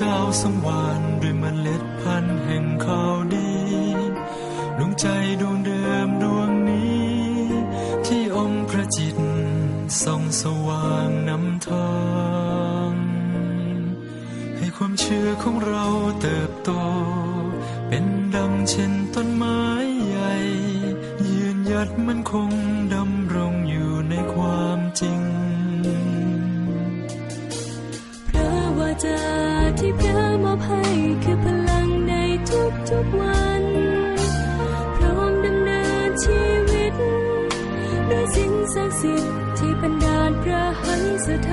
สังวานด้วยเมล็ดพันธุ์แห่งข่าวดีดวงใจดวงเดิมดวงนี้ ที่องค์พระจิตส่องสว่างนำทางให้ความเชื่อของเราเติบโต เป็นดังเช่นต้นไม้ใหญ่ ยืนหยัดมันคงดำรงอยู่ในความจริง พระวจา อบให้คือพลังในทุกๆวัน พร้อมดำเนินชีวิต ด้วยสิ่งศักดิ์สิทธิ์ที่บันดานพระหันสถ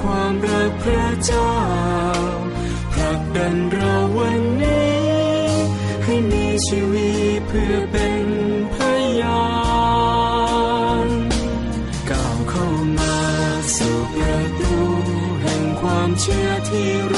ความรักพระเจ้าผลักดันเราวันนี้ ให้มีชีวิตเพื่อเป็นพยานก้าวเข้ามาสู่ประตูแห่งความเชื่อที่ร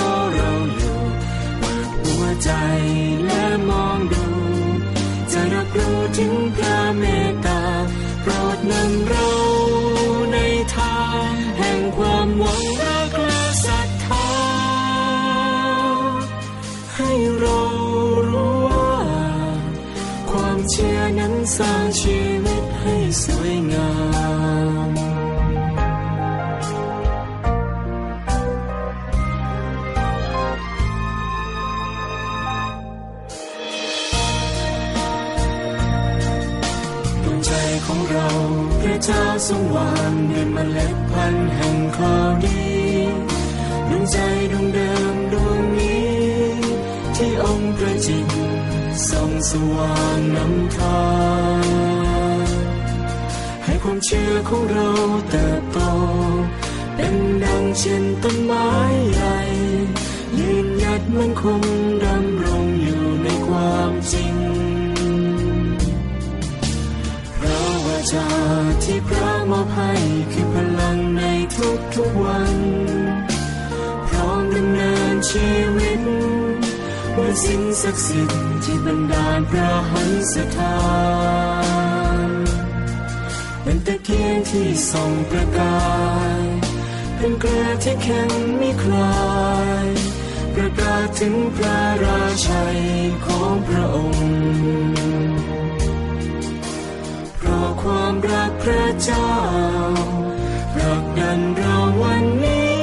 อนั้นสร้างชีวิตให้สวยงามดวงใจของเราพระเจ้าทรงวางด้วยเมล็ดพันธุ์แห่ง สว่างนำทางให้ความเชื่อของเราเติบโต เป็นดังเช่นต้นไม้ใหญ่ ยืนหยัดมันคงดำรงอยู่ในความจริงพระวาจาที่พระมอบให้คือพลังในทุกทุกๆวัน สิ่งศักดิ์สิทธิ์ที่บันดาลพระหันสถานเป็นตะเกียงที่ส่องประกาย เป็นเกลือที่แข็งไม่คลายประกาศถึงพระราชัยของพระองค์ เพราะความรักพระเจ้าผลักดันเราวันนี้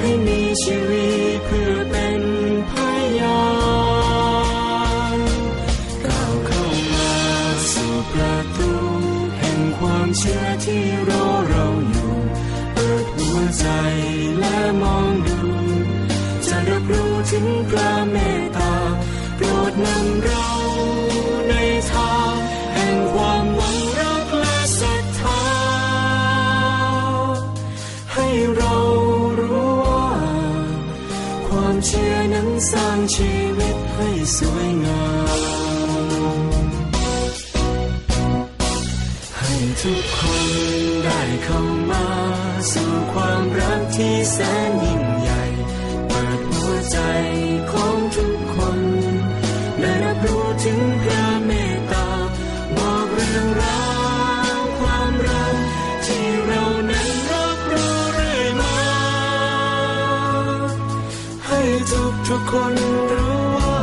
ให้มีชีวิตเพื่อเป็น ประตูแห่งความเชื่อที่รอเราอยู่ เปิดหัวใจและมองดู จะรับรู้ถึงพระเมตตา โปรดนำเราในทางแห่งความหวังรักและศรัทธา ให้เรารู้ว่า ความเชื่อนั้นสร้างชีวิตให้สวยงาม ทุกคนได้เข้ามาสู่ความรักที่แสนยิ่งใหญ่ เปิดหัวใจของทุกคนได้รับรู้ถึงพระเมตตา บอกเรื่องราวความรักที่เรานั้นรับรู้เรื่อยมา ให้ทุกทุกคนรู้ว่า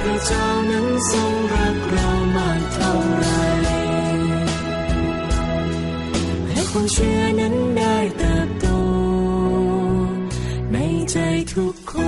พระเจ้านั้นทรงรักเรา เชื่อนั้นได้เติบโตในใจทุกคน